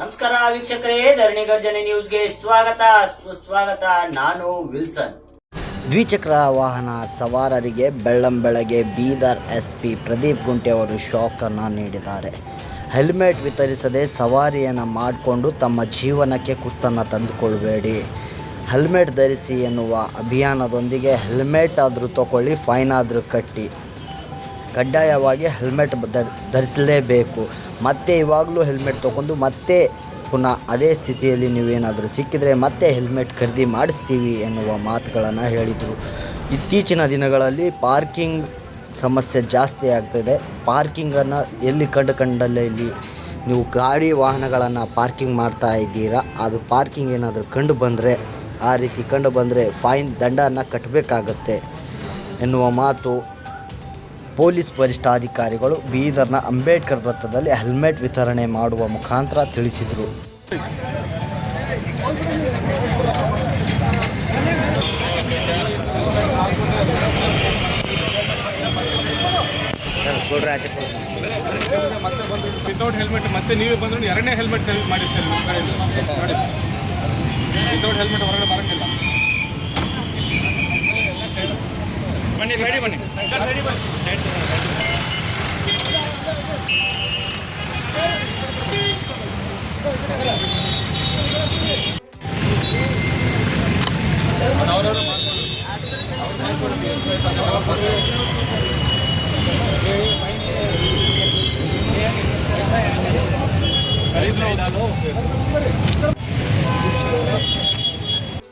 ನಮಸ್ಕಾರ ವೀಕ್ಷಕರೇ, ಧರಣಿ ಗರ್ಜನೆ ನ್ಯೂಸ್ಗೆ ಸ್ವಾಗತ. ಸುಸ್ವಾಗತ ನಾನು ವಿಲ್ಸನ್. ದ್ವಿಚಕ್ರ ವಾಹನ ಸವಾರರಿಗೆ ಬೆಳ್ಳಂಬೆಳಗ್ಗೆ ಬೀದರ್ ಎಸ್ ಪಿ ಪ್ರದೀಪ್ ಗುಂಟೆ ಅವರು ಶಾಕನ್ನು ನೀಡಿದ್ದಾರೆ. ಹೆಲ್ಮೆಟ್ ವಿತರಿಸದೆ ಸವಾರಿಯನ್ನು ಮಾಡಿಕೊಂಡು ತಮ್ಮ ಜೀವನಕ್ಕೆ ಕುತ್ತನ್ನು ತಂದುಕೊಳ್ಬೇಡಿ. ಹೆಲ್ಮೆಟ್ ಧರಿಸಿ ಎನ್ನುವ ಅಭಿಯಾನದೊಂದಿಗೆ ಹೆಲ್ಮೆಟ್ ಆದರೂ ತಗೊಳ್ಳಿ ಫೈನ್ ಆದರೂ ಕಟ್ಟಿ. ಕಡ್ಡಾಯವಾಗಿ ಹೆಲ್ಮೆಟ್ ಧರ್ ಧರಿಸಲೇಬೇಕು. ಮತ್ತೆ ಇವಾಗಲೂ ಹೆಲ್ಮೆಟ್ ತೊಗೊಂಡು ಮತ್ತೆ ಪುನಃ ಅದೇ ಸ್ಥಿತಿಯಲ್ಲಿ ನೀವೇನಾದರೂ ಸಿಕ್ಕಿದರೆ ಮತ್ತೆ ಹೆಲ್ಮೆಟ್ ಖರೀದಿ ಮಾಡಿಸ್ತೀವಿ ಎನ್ನುವ ಮಾತುಗಳನ್ನು ಹೇಳಿದರು. ಇತ್ತೀಚಿನ ದಿನಗಳಲ್ಲಿ ಪಾರ್ಕಿಂಗ್ ಸಮಸ್ಯೆ ಜಾಸ್ತಿ ಆಗ್ತಿದೆ. ಪಾರ್ಕಿಂಗನ್ನು ಎಲ್ಲಿ ಕಂಡು ಕಂಡಲ್ಲೇ ಇಲ್ಲಿ ನೀವು ಗಾಡಿ ವಾಹನಗಳನ್ನು ಪಾರ್ಕಿಂಗ್ ಮಾಡ್ತಾ ಇದ್ದೀರಾ? ಅದು ಪಾರ್ಕಿಂಗ್ ಏನಾದರೂ ಕಂಡು ಬಂದರೆ, ಆ ರೀತಿ ಕಂಡು ಬಂದರೆ ಫೈನ್ ದಂಡವನ್ನು ಕಟ್ಟಬೇಕಾಗತ್ತೆ ಎನ್ನುವ ಮಾತು ಪೊಲೀಸ್ ವರಿಷ್ಠಾಧಿಕಾರಿಗಳು ಬೀದರ್ನ ಅಂಬೇಡ್ಕರ್ ವೃತ್ತದಲ್ಲಿ ಹೆಲ್ಮೆಟ್ ವಿತರಣೆ ಮಾಡುವ ಮುಖಾಂತರ ತಿಳಿಸಿದರು. ಬಂದು ವಿತೌಟ್ ಹೆಲ್ಮೆಟ್ ಮತ್ತೆ ನೀವೇ ಬಂದ್ರು ಎರಡನೇ ಹೆಲ್ಮೆಟ್ ನೋಡಿ ವಿತೌಟ್ ಹೆಲ್ಮೆಟ್ ಹೊರಗಡೆ ಬರಂಗಿಲ್ಲ ಬನ್ನಿ ಸೈಡಿ ಬನ್ನಿ ಸೈಡಿ ಬನ್ನಿ ಅವ್ರವ್ರು ಮಾಡ್ಕೊಂಡು ಅವ್ರು ಮಾಡ್ಕೊಂಡು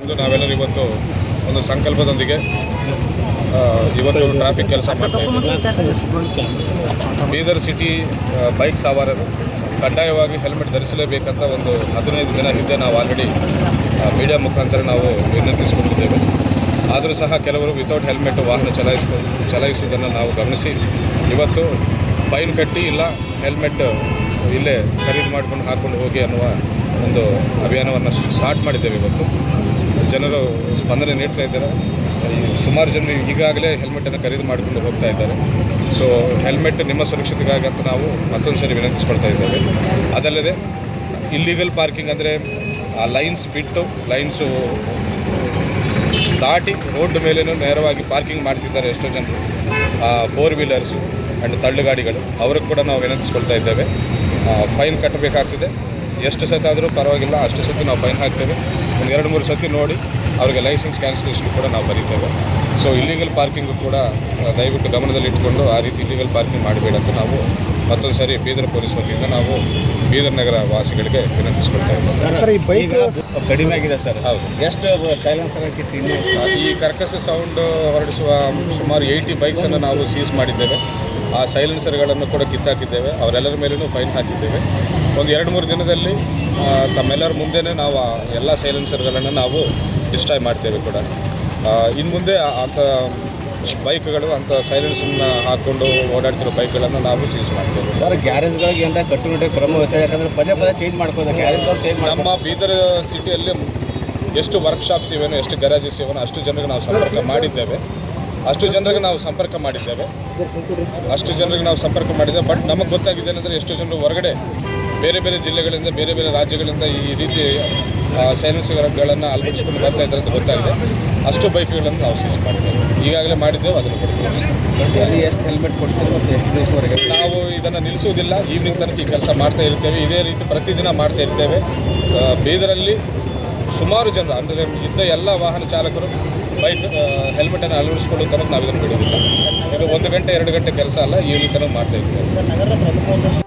ಒಂದು ನಾವೆಲ್ಲರೂ ಇವತ್ತು ಒಂದು ಸಂಕಲ್ಪದೊಂದಿಗೆ ಇವತ್ತು ಟ್ರಾಫಿಕ್ ಕೆಲಸ ಮಾಡ್ತಾ ಇದ್ದೀವಿ. ಬೀದರ್ ಸಿಟಿ ಬೈಕ್ ಸವಾರರು ಕಡ್ಡಾಯವಾಗಿ ಹೆಲ್ಮೆಟ್ ಧರಿಸಲೇಬೇಕಂತ ಒಂದು ಹದಿನೈದು ದಿನ ಹಿಂದೆ ನಾವು ಆಲ್ರೆಡಿ ಮೀಡಿಯಾ ಮುಖಾಂತರ ನಾವು ವಿನಂತಿಸಿಕೊಂಡಿದ್ದೇವೆ ಆದರೂ ಸಹ ಕೆಲವರು ವಿತೌಟ್ ಹೆಲ್ಮೆಟ್ ವಾಹನ ಚಲಾಯಿಸ ಚಲಾಯಿಸುವುದನ್ನು ನಾವು ಗಮನಿಸಿ ಇವತ್ತು ಫೈನ್ ಕಟ್ಟಿ ಇಲ್ಲ ಹೆಲ್ಮೆಟ್ ಇಲ್ಲೇ ಖರೀದಿ ಮಾಡ್ಕೊಂಡು ಹಾಕ್ಕೊಂಡು ಹೋಗಿ ಅನ್ನುವ ಒಂದು ಅಭಿಯಾನವನ್ನು ಸ್ಟಾರ್ಟ್ ಮಾಡಿದ್ದೇವೆ ಇವತ್ತು. ಜನರು ಸ್ಪಂದನೆ ನೀಡ್ತಾ ಇದ್ದಾರೆ. ಸುಮಾರು ಜನರು ಈಗಾಗಲೇ ಹೆಲ್ಮೆಟನ್ನು ಖರೀದಿ ಮಾಡಿಕೊಂಡು ಹೋಗ್ತಾ ಇದ್ದಾರೆ. ಸೊ ಹೆಲ್ಮೆಟ್ ನಿಮ್ಮ ಸುರಕ್ಷತೆಗಾಗಿ ಅಂತ ನಾವು ಮತ್ತೊಂದು ಸರಿ ವಿನಂತಿಸ್ಕೊಳ್ತಾ ಇದ್ದೇವೆ. ಅದಲ್ಲದೆ ಇಲ್ಲಿಗಲ್ ಪಾರ್ಕಿಂಗ್ ಅಂದರೆ ಆ ಲೈನ್ಸ್ ಬಿಟ್ಟು ಲೈನ್ಸು ದಾಟಿ ರೋಡ್ ಮೇಲೇನೂ ನೇರವಾಗಿ ಪಾರ್ಕಿಂಗ್ ಮಾಡ್ತಿದ್ದಾರೆ ಎಷ್ಟೋ ಜನರು. ಫೋರ್ ವೀಲರ್ಸು ಆ್ಯಂಡ್ ತಳ್ಳುಗಾಡಿಗಳು. ಅವ್ರಿಗೆ ಕೂಡ ನಾವು ವಿನಂತಿಸ್ಕೊಳ್ತಾ ಇದ್ದೇವೆ. ಫೈನ್ ಕಟ್ಟಬೇಕಾಗ್ತದೆ. ಎಷ್ಟು ಸತಿ ಆದರೂ ಪರವಾಗಿಲ್ಲ. ಅಷ್ಟು ಸತಿ ನಾವು ಫೈನ್ ಹಾಕ್ತೇವೆ. ಒಂದು ಎರಡು ಮೂರು ಸತಿ ನೋಡಿ. ಅವರಿಗೆ ಲೈಸೆನ್ಸ್ ಕ್ಯಾನ್ಸಲೇಷನ್ ಕೂಡ ನಾವು ಬರೀತೇವೆ. ಸೊ ಇಲ್ಲಿಗಲ್ ಪಾರ್ಕಿಂಗು ಕೂಡ ದಯವಿಟ್ಟು ಗಮನದಲ್ಲಿ ಇಟ್ಕೊಂಡು ಆ ರೀತಿ ಇಲ್ಲಿಗಲ್ ಪಾರ್ಕಿಂಗ್ ಮಾಡಬೇಡ ಅಂತ ನಾವು ಮತ್ತೊಂದು ಸಾರಿ ಬೀದರ್ ಪೊಲೀಸ್ ವತಿಯಿಂದ ನಾವು ಬೀದರ್ ನಗರ ವಾಸಿಗಳಿಗೆ ವಿನಂತಿಸ್ಕೊಳ್ತಾ ಇದ್ದೇವೆ. ಸರ್ ಈ ಬೈಕ್ ಕಡಿಮೆ ಆಗಿದೆ ಸರ್. ಹೌದು. ಎಷ್ಟು ಸೈಲೆನ್ಸರ್ ಹಾಕಿ ಈ ಕರ್ಕಸ ಸೌಂಡ್ ಹೊರಡಿಸುವ ಸುಮಾರು ಏಯ್ಟಿ ಬೈಕ್ಸನ್ನು ನಾವು ಸೀಸ್ ಮಾಡಿದ್ದೇವೆ. ಆ ಸೈಲೆನ್ಸರ್ಗಳನ್ನು ಕೂಡ ಕಿತ್ತಾಕಿದ್ದೇವೆ. ಅವರೆಲ್ಲರ ಮೇಲೂ ಫೈನ್ ಹಾಕಿದ್ದೇವೆ. ಒಂದು ಎರಡು ಮೂರು ದಿನದಲ್ಲಿ ತಮ್ಮೆಲ್ಲರ ಮುಂದೆನೇ ನಾವು ಆ ಎಲ್ಲ ಸೈಲೆನ್ಸರ್ಗಳನ್ನು ನಾವು ಡಿಸ್ಟ್ರಾಯ್ ಮಾಡ್ತೇವೆ ಕೂಡ. ಇನ್ನು ಮುಂದೆ ಅಂಥ ಬೈಕ್ಗಳು ಅಂಥ ಸೈಲೆನ್ಸನ್ನು ಹಾಕ್ಕೊಂಡು ಓಡಾಡ್ತಿರೋ ಬೈಕ್ಗಳನ್ನು ನಾವು ಸೀಸ್ ಮಾಡ್ತೇವೆ. ಸರ್ ಗ್ಯಾರೇಜ್ಗಳಿಗೆ ಅಂತ ಕಟ್ಟುನಿಟ್ಟಾಗಿ ಕ್ರಮ ವ್ಯವಸ್ಥೆ ಯಾಕಂದ್ರೆ ಪದೇ ಪದೇ ಚೇಂಜ್ ಮಾಡ್ಕೋದು ಗ್ಯಾರೇಜ್ಗಳು ಚೇಂಜ್ ನಮ್ಮ ಬೀದರ್ ಸಿಟಿಯಲ್ಲಿ ಎಷ್ಟು ವರ್ಕ್ಶಾಪ್ಸ್ ಇವೇನೋ ಎಷ್ಟು ಗ್ಯಾರೇಜಸ್ ಇವೇನೋ ಅಷ್ಟು ಜನರಿಗೆ ನಾವು ಸಂಪರ್ಕ ಮಾಡಿದ್ದೇವೆ. ಅಷ್ಟು ಜನರಿಗೆ ನಾವು ಸಂಪರ್ಕ ಮಾಡಿದ್ದೇವೆ. ಅಷ್ಟು ಜನರಿಗೆ ನಾವು ಸಂಪರ್ಕ ಮಾಡಿದ್ದೇವೆ. ಬಟ್ ನಮಗೆ ಗೊತ್ತಾಗಿದೆ ಏನಂದರೆ ಎಷ್ಟು ಜನರು ಹೊರಗಡೆ ಬೇರೆ ಬೇರೆ ಜಿಲ್ಲೆಗಳಿಂದ ಬೇರೆ ಬೇರೆ ರಾಜ್ಯಗಳಿಂದ ಈ ರೀತಿ ಸೈಲೆನ್ಸ್ಗಳನ್ನು ಅಳವಡಿಸ್ಕೊಂಡು ಬರ್ತಾ ಇದ್ದಾರೆ ಅಂತ ಗೊತ್ತಾಗಿದೆ. ಅಷ್ಟು ಬೈಕ್ಗಳನ್ನು ನಾವು ಸೀಸ್ ಮಾಡ್ತೇವೆ ಈಗಾಗಲೇ ಮಾಡಿದ್ದೇವೆ ಅದನ್ನು ಕೊಡ್ತೀವಿ. ಎಷ್ಟು ಹೆಲ್ಮೆಟ್ ಕೊಡ್ತೀವಿ ಮತ್ತು ಎಷ್ಟು ದಿವಸವರೆಗೆ ನಾವು ಇದನ್ನು ನಿಲ್ಲಿಸುವುದಿಲ್ಲ. ಈವ್ನಿಂಗ್ ತನಕ ಈ ಕೆಲಸ ಮಾಡ್ತಾ ಇರ್ತೇವೆ. ಇದೇ ರೀತಿ ಪ್ರತಿದಿನ ಮಾಡ್ತಾ ಇರ್ತೇವೆ. ಬೀದರಲ್ಲಿ ಸುಮಾರು ಜನರು ಅಂದರೆ ಇದ್ದ ಎಲ್ಲ ವಾಹನ ಚಾಲಕರು ಬೈಕ್ ಹೆಲ್ಮೆಟನ್ನು ಅಳವಡಿಸ್ಕೊಳ್ಳೋ ತನಕ ನಾವು ಇದನ್ನು ಬಿಡೋದಿಲ್ಲ. ಇದು ಒಂದು ಗಂಟೆ ಎರಡು ಗಂಟೆ ಕೆಲಸ ಅಲ್ಲ. ಈ ತನಕ ಮಾಡ್ತಾ ಇರ್ತೇವೆ.